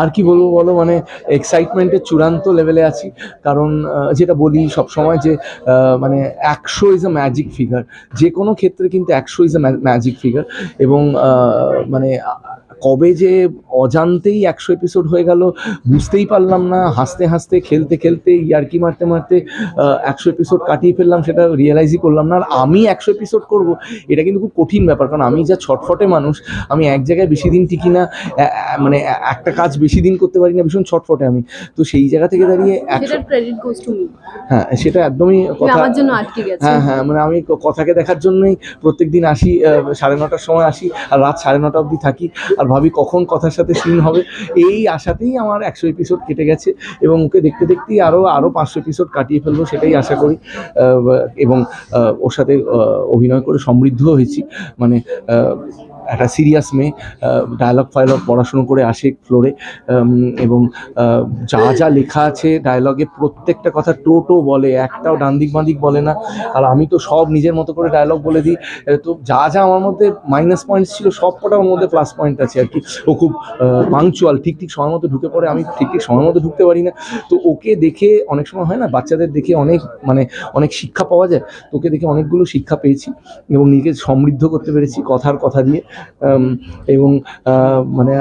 আর কি বলব বলো মানে এক্সাইটমেন্টের চূড়ান্ত লেভেলে আছি। কারণ যেটা বলি সব সময় যে মানে একশো ইজ আ ম্যাজিক ফিগার যে কোনো ক্ষেত্রে কিন্তু একশো ইজ আ ম্যাজিক ফিগার এবং মানে কবে যে অজান্তেই একশো এপিসোড হয়ে গেল বুঝতেই পারলাম না হাসতে হাসতে খেলতে খেলতে ইয়ার্কি মারতে মারতে একশো এপিসোড কাটিয়ে ফেললাম সেটা রিয়েলাইজই করলাম না আর আমি একশো এপিসোড করব এটা কিন্তু খুব কঠিন ব্যাপার কারণ আমি যা ছটফটে মানুষ আমি এক জায়গায় বেশি দিন টিকি না মানে একটা কাজ বেশি দিন করতে পারি না ভীষণ ছটফটে আমি তো সেই জায়গা থেকে দাঁড়িয়ে হ্যাঁ সেটা একদমই কথা হ্যাঁ হ্যাঁ মানে আমি কথাকে দেখার জন্যই প্রত্যেক দিন আসি সাড়ে নটার সময় আসি আর রাত সাড়ে নটা অবধি থাকি আর ভাবি কখন কথার সাথে সিন হবে। এই আশাতেই আমার একশো এপিসোড কেটে গেছে এবং ওকে দেখতে দেখতেই আরও আরও পাঁচশো এপিসোড কাটিয়ে ফেলব সেটাই আশা করি। এবং ওর সাথে অভিনয় করে সমৃদ্ধ হয়েছি। মানে একটা সিরিয়াস মেয়ে ডায়লগ ফায়লগ পড়াশুনো করে আসে ফ্লোরে এবং যা যা লেখা আছে ডায়লগে প্রত্যেকটা কথা টোটো বলে, একটাও ডান দিক বাঁ বলে না। আর আমি তো সব নিজের মতো করে ডায়লগ বলে দিই। তো যা যা আমার মধ্যে মাইনাস পয়েন্টস ছিল, সব কটা ওর মধ্যে প্লাস পয়েন্ট আছে আর কি। ও খুব পাংচুয়াল ঠিক ঠিক সময় মতো ঢুকে পড়ে, আমি ঠিক ঠিক সময় মতো ঢুকতে পারি না। তো ওকে দেখে অনেক সময় হয় না, বাচ্চাদের দেখে অনেক মানে অনেক শিক্ষা পাওয়া যায়। তো ওকে দেখে অনেকগুলো শিক্ষা পেয়েছি এবং নিজেকে সমৃদ্ধ করতে পেরেছি কথার কথা দিয়ে। এবং মানে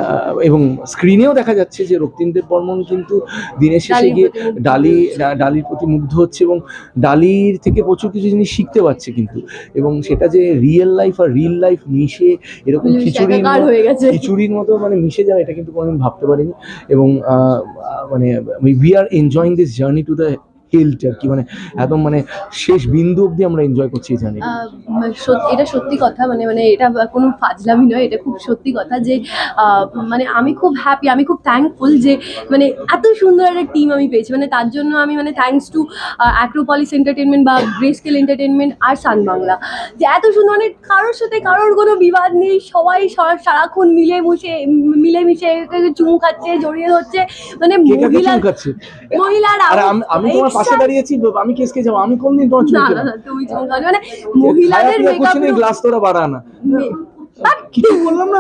এবং স্ক্রিনেও দেখা যাচ্ছে যে রক্তিমদেব বর্মন কিন্তু দিনের শেষে গিয়ে ডালি ডালির প্রতি মুগ্ধ হচ্ছে এবং ডালির থেকে প্রচুর কিছু জিনিস শিখতে পারছে কিন্তু। এবং সেটা যে রিয়েল লাইফ আর রিল লাইফ মিশে এরকম খিচুড়ির হয়ে। খিচুড়ির মতো মানে মিশে যায় এটা কিন্তু কোনোদিন ভাবতে পারিনি। এবং মানে we are enjoying this journey to the hilt আর কি মানে একদম মানে শেষ বিন্দু অবধি আমরা এনজয় করছি আহ, মানে এটা সত্যি কথা মানে মানে এটা কোনো ফাজলামি নয় এটা খুব সত্যি কথা যে মানে আমি খুব হ্যাপি আমি খুব থ্যাঙ্কফুল যে মানে এত সুন্দর একটা টিম আমি পেয়েছি মানে তার জন্য আমি মানে থ্যাঙ্কস টু অ্যাক্রোপলিস এন্টারটেনমেন্ট বা গ্রে স্কেল এন্টারটেনমেন্ট আর সান বাংলা যে এত সুন্দর মানে কারোর সাথে কারোর কোনো বিবাদ নেই সবাই সারাক্ষণ মিলে মুশে মিলে মিশে চুমু খাচ্ছে জড়িয়ে ধরছে মানে মহিলা মহিলারা আমি তোমার পাশে দাঁড়িয়েছি আমি কেসকে যাব আমি কোনদিন তোমার চুল না না তুমি চুল মানে মহিলাদের মেকআপ গ্লাস তোরা বাড়া না কিছু বললাম না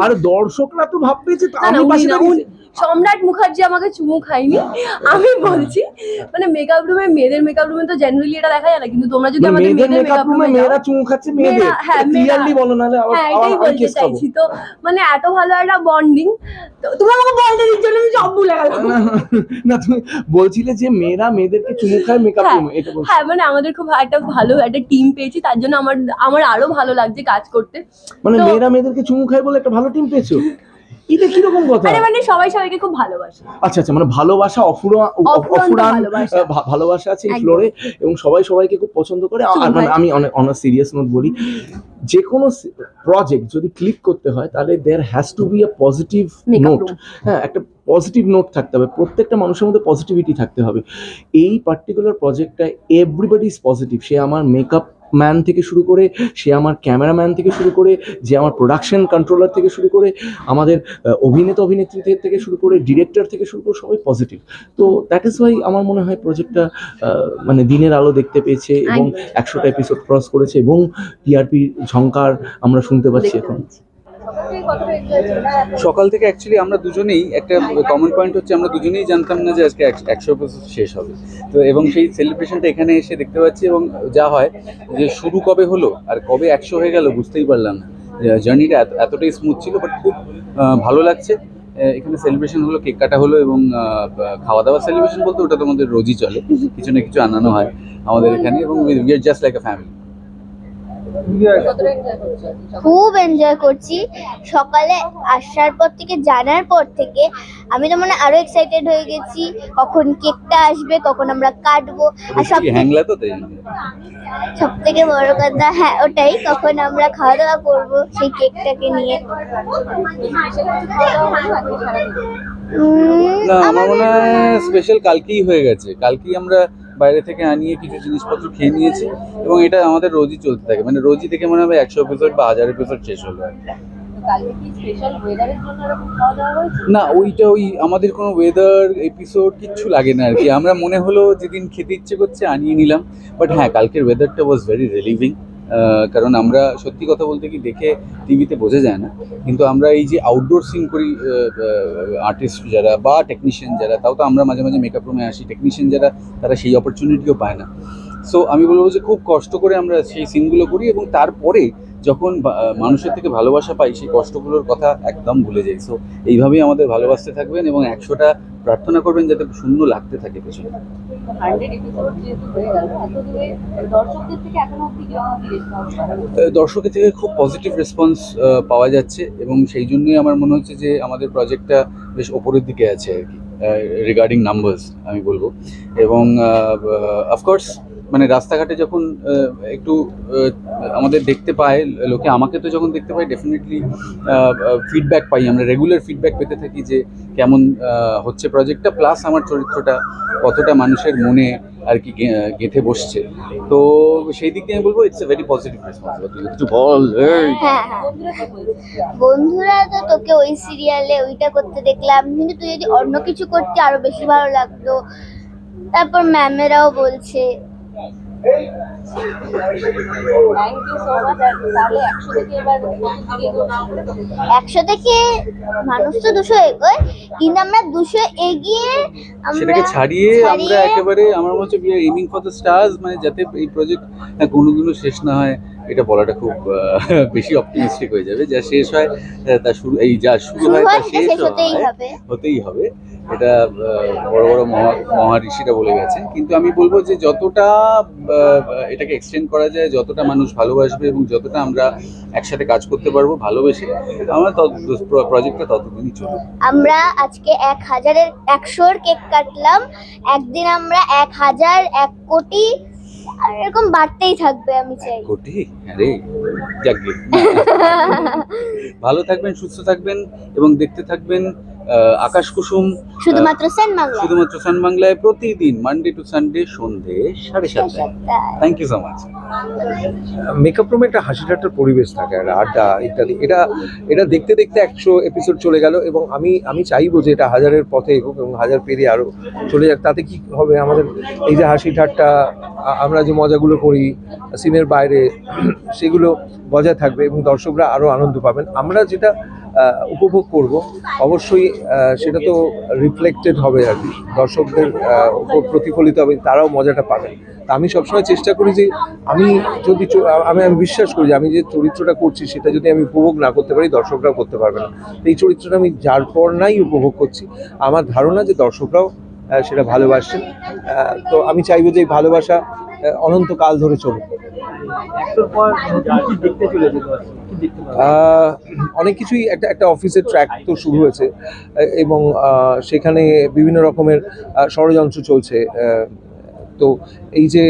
আরে। দর্শকরা তো ভাববে যে না, আমি পাশে দাঁড়িয়েছি। সম্রাট মুখার্জি আমাকে চুমু খাইনি আমি বলছি মানে মেকআপ রুমে মেয়েদের মেকআপ রুমে তো জেনারেলি এটা দেখা যায় না কিন্তু তোমরা যদি আমাদের মেয়েদের মেকআপ রুমে মেয়েরা চুমু খাচ্ছে মেয়েদের। হ্যাঁ, ক্লিয়ারলি বলো আবার হ্যাঁ এটাই বলতে চাইছি তো মানে এত ভালো একটা বন্ডিং তুমি আমাকে বলতে দিচ্ছ না সব ভুলে গেলাম। না তুমি বলছিলে যে মেয়েরা মেয়েদেরকে চুমু খায় মেকআপ হ্যাঁ, রুমে এটা বলছো। হ্যাঁ মানে আমাদের খুব একটা ভালো একটা টিম পেয়েছি তার জন্য আমার আমার আরও ভালো লাগছে কাজ করতে। মানে মেয়েরা মেয়েদেরকে চুমু খায় বলে একটা ভালো টিম পেয়েছ? এটা কীরকম কথা? আরে মানে সবাই সবাইকে খুব ভালোবাসে। আচ্ছা আচ্ছা মানে ভালোবাসা অফুরা অফুরান ভালোবাসা। ভালোবাসা আছে এই ফ্লোরে এবং সবাই সবাইকে খুব পছন্দ করে। আর মানে আমি অনেক অনেক সিরিয়াস নোট বলি যে কোনো প্রজেক্ট যদি ক্লিক করতে হয় তাহলে there has to be a positive note হ্যাঁ একটা পজিটিভ নোট থাকতে হবে। প্রত্যেকটা মানুষের মধ্যে পজিটিভিটি থাকতে হবে। এই পার্টিকুলার প্রজেক্টটা এভরিবডি ইজ পজিটিভ সে আমার মেকআপ ম্যান থেকে শুরু করে সে আমার ক্যামেরাম্যান থেকে শুরু করে যে আমার প্রোডাকশন কন্ট্রোলার থেকে শুরু করে আমাদের অভিনেতা অভিনেত্রী থেকে শুরু করে ডিরেক্টর থেকে শুরু করে সবাই পজিটিভ তো দ্যাট ইজ ওয়াই আমার মনে হয় প্রজেক্টটা মানে দিনের আলো দেখতে পেয়েছে এবং একশোটা এপিসোড ক্রস করেছে এবং টিআরপি ঝঙ্কার আমরা শুনতে পাচ্ছি এখন। সকাল থেকে অ্যাকচুয়ালি আমরা দুজনেই একটা কমন পয়েন্ট হচ্ছে আমরা দুজনেই জানতাম না যে আজকে এক- একশো বছর শেষ হবে। তো এবং সেই সেলিব্রেশনটা এখানে এসে দেখতে পাচ্ছি এবং যা হয় যে শুরু কবে হলো আর কবে একশো হয়ে গেল বুঝতেই পারলাম না। জার্নিটা এতটাই স্মুথ ছিল বাট খুব ভালো লাগছে। এখানে সেলিব্রেশন হলো কেক কাটা হলো এবং খাওয়া দাওয়া সেলিব্রেশন বলতে ওটা তো আমাদের রোজই চলে। কিছু না কিছু আনানো হয় আমাদের এখানে এবং we are just like a family খুব এনজয় করছি। সকালে আসার পর থেকে জানার পর থেকে আমি তো মানে আরও এক্সাইটেড হয়ে গেছি। কখন কেকটা আসবে কখন আমরা কাটবো আর সব হ্যাংলা তো সব থেকে বড় কথা হ্যাঁ ওটাই। কখন আমরা খাওয়া দাওয়া করব সেই কেকটাকে নিয়ে। না আমার মনে হয় স্পেশাল কালকেই হয়ে গেছে। কালকেই আমরা বাইরে থেকে আনিয়ে কিছু জিনিসপত্র খেয়ে নিয়েছি এবং এটা আমাদের রোজই চলতে থাকে। মানে রোজই থেকে মনে হবে একশো এপিসোড বা হাজার এপিসোড শেষ হলো আর না ওইটা ওই আমাদের কোনো ওয়েদার এপিসোড কিচ্ছু লাগে না আর কি। আমরা মনে হলো যেদিন খেতে ইচ্ছে করছে আনিয়ে নিলাম। বাট হ্যাঁ কালকের ওয়েদারটা ওয়াজ ভেরি রিলিভিং কারণ আমরা সত্যি কথা বলতে কি দেখে টিভিতে বোঝা যায় না। কিন্তু আমরা এই যে আউটডোর সিন করি আর্টিস্ট যারা বা টেকনিশিয়ান যারা, তাও তো আমরা মাঝে মাঝে মেকআপ রুমে আসি টেকনিশিয়ান যারা, তারা সেই অপরচুনিটিও পায় না। সো আমি বলব যে খুব কষ্ট করে আমরা সেই সিনগুলো করি এবং তারপরে যখন মানুষের থেকে ভালোবাসা পাই সেই কষ্টগুলোর কথা একদম ভুলে যাই। সো এইভাবেই আমাদের ভালোবাসতে থাকবেন এবং একশোটা প্রার্থনা করবেন যাতে শূন্য লাগতে থাকে পেছনে। আহ, দর্শকের থেকে খুব পজিটিভ রেসপন্স পাওয়া যাচ্ছে এবং সেই জন্যই আমার মনে হচ্ছে যে আমাদের প্রজেক্টটা বেশ ওপরের দিকে আছে আর কি। রিগার্ডিং নাম্বারস আমি বলব। এবং অফকোর্স মানে রাস্তাঘাটে যখন একটু আমাদের দেখতে পায় লোকে, আমাকে তো যখন দেখতে পায় ডেফিনেটলি ফিডব্যাক পাই। আমরা রেগুলার ফিডব্যাক পেতে থাকি যে কেমন হচ্ছে প্রজেক্টটা প্লাস আমার চরিত্রটা কতটা মানুষের মনে আর কি গেঁথে বসছে। তো সেই দিক দিয়ে আমি বলব it's a very positive response একটু বল হ্যাঁ হ্যাঁ। বন্ধুরা বন্ধুরা তো তোকে ওই সিরিয়ালে ওইটা করতে দেখলাম কিন্তু তুই যদি অন্য কিছু করতে আরও বেশি ভালো লাগতো। তারপর ম্যামেরাও বলছে থ্যাংক ইউ সো মাচ তাহলে একশো থেকে মানুষ তো দুশো এগোয় কিন্তু আমরা দুশো এগিয়ে সেটাকে ছাড়িয়ে আমরা একেবারে আমার মনে হচ্ছে we are aiming for the stars মানে যাতে এই প্রজেক্ট কোনোদিনও শেষ না হয় এটা বলাটা খুব বেশি অপটিমিস্টিক হয়ে যাবে। যা শেষ হয় তা শুরু এই যা শুরু হয় তা শেষ হতেই হবে। হতেই হবে। এটা বড় বড় মহা মহারিষিরা বলে গেছেন। কিন্তু আমি বলব যে যতটা এটাকে এক্সটেন্ড করা যায় যতটা মানুষ ভালোবাসবে এবং যতটা আমরা একসাথে কাজ করতে পারব ভালোবেসে আমরা প্রজেক্টটা ততদিনই চলবে আমরা আজকে এক হাজারের একশোর কেক কাটলাম একদিন আমরা এক হাজার এক কোটি আর এরকম বাড়তেই থাকবে আমি চাই। কোটি? আরে যাকগে ভালো থাকবেন সুস্থ থাকবেন এবং দেখতে থাকবেন আকাশ কুসুম শুধুমাত্র শুধুমাত্র সান বাংলায় প্রতিদিন মানডে টু সানডে সন্ধে সাড়ে সাতটায়। Thank you so much makeup রুমে একটা হাসি ঠাট্টার পরিবেশ থাকে একটা আড্ডা ইত্যাদি। এটা এটা দেখতে দেখতে একশো এপিসোড চলে গেল এবং আমি আমি চাইব যে এটা হাজারের পথে এগোক এবং হাজার পেরিয়ে আরও চলে যাক। তাতে কি হবে আমাদের এই যে হাসি ঠাট্টা আমরা যে মজাগুলো করি সিনের বাইরে সেগুলো বজায় থাকবে এবং দর্শকরা আরও আনন্দ পাবেন। আমরা যেটা উপভোগ করব। অবশ্যই সেটা তো রিফ্লেক্টেড হবে আর কি। দর্শকদের উপর প্রতিফলিত হবে, তারাও মজাটা পাবেন। আমি সবসময় চেষ্টা করি যে আমি যদি আমি আমি বিশ্বাস করি যে আমি যে চরিত্রটা করছি, সেটা যদি আমি উপভোগ না করতে পারি, দর্শকরাও করতে পারবে না। এই চরিত্রটা আমি যার পর নাই উপভোগ করছি। আমার ধারণা যে দর্শকরাও সেটা ভালোবাসছেন আহ, তো আমি চাইব যে এই ভালোবাসা অনন্তকাল ধরে চলুক। আহ, অনেক কিছুই একটা একটা অফিসের ট্র্যাক তো শুরু হয়েছে। এবং আহ, সেখানে বিভিন্ন রকমের ষড়যন্ত্র চলছে। আহ, তো এই যে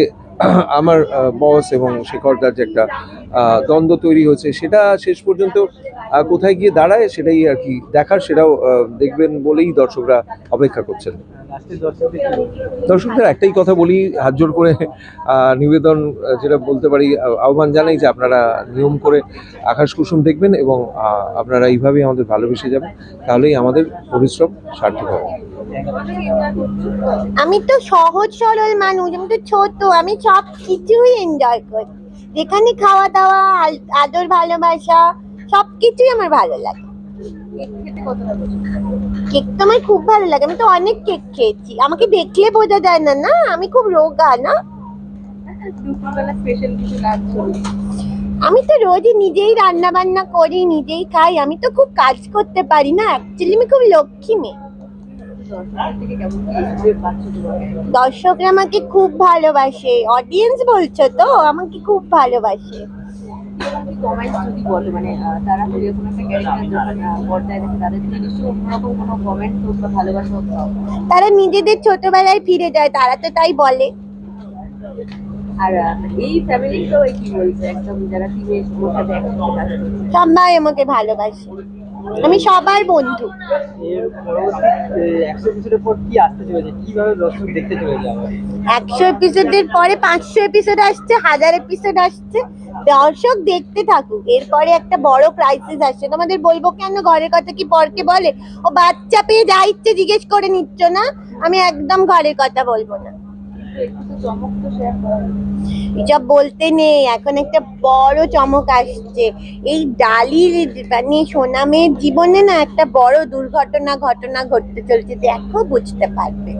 আমার বস এবং শেখরদার যে একটা দ্বন্দ্ব তৈরি হয়েছে, সেটা শেষ পর্যন্ত কোথায় গিয়ে দাঁড়ায় সেটাই আর কি দেখার, সেটাও দেখবেন বলেই দর্শকরা অপেক্ষা করছেন। দর্শকদের একটাই কথা বলি, হাত জোর করে নিবেদন যেটা বলতে পারি আহ্বান জানাই যে আপনারা নিয়ম করে আকাশ কুসুম দেখবেন এবং আপনারা এইভাবেই আমাদের ভালোবেসে যাবেন, তাহলেই আমাদের পরিশ্রম সার্থক হবে। আমি তো সহজ সরল মানুষ, আমি তো ছোট, আমি সব কিছুই এনজয় করি যেখানে খাওয়া দাওয়া আদর ভালোবাসা সব কিছুই আমার ভালো লাগে। কেক তো আমার খুব ভালো লাগে। আমি তো অনেক কেক খেয়েছি। আমাকে দেখলে বোঝা যায় না না? আমি খুব রোগা, না? আমি তো রোজই নিজেই রান্না বান্না করি, নিজেই খাই। আমি তো খুব কাজ করতে পারি না। অ্যাকচুয়ালি আমি খুব লক্ষ্মী মেয়ে। দর্শকরা আমাকে খুব ভালোবাসে। অডিয়েন্স বলছো তো? আমাকে খুব ভালোবাসে। কমেন্ট যদি বলো মানে তারা যদি কোনো একটা ক্যারেক্টার যখন পর্দায় দেখে তাদের থেকে নিশ্চয়ই অন্যরকম কোনো কমেন্ট হোক বা ভালোবাসা হোক তারা নিজেদের ছোটবেলায় ফিরে যায় তারা তো তাই বলে। আর এই ফ্যামিলিটাও কি বলছে? একদম যারা টিমে ওর সাথে একসাথে কাজ করছে সবাই আমাকে ভালোবাসে। আমি সবার বন্ধু। একশো এপিসোডের পর পাঁচশো এপিসোড আসছে হাজার এপিসোড আসছে। দর্শক দেখতে থাকুক এরপরে একটা বড় ক্রাইসিস আসছে। তোমাদের বলব কেন ঘরের কথা কি পরকে বলে? ও বাচ্চা পেয়ে যা ইচ্ছে জিজ্ঞেস করে নিচ্ছ না? আমি একদম ঘরের কথা বলব না। এসব বলতে নেই, এখন একটা বড় চমক আসছে। এই ডালির মানে সোনামের জীবনে না একটা বড় দুর্ঘটনা, ঘটনা ঘটতে চলছে, দেখো বুঝতে পারবে।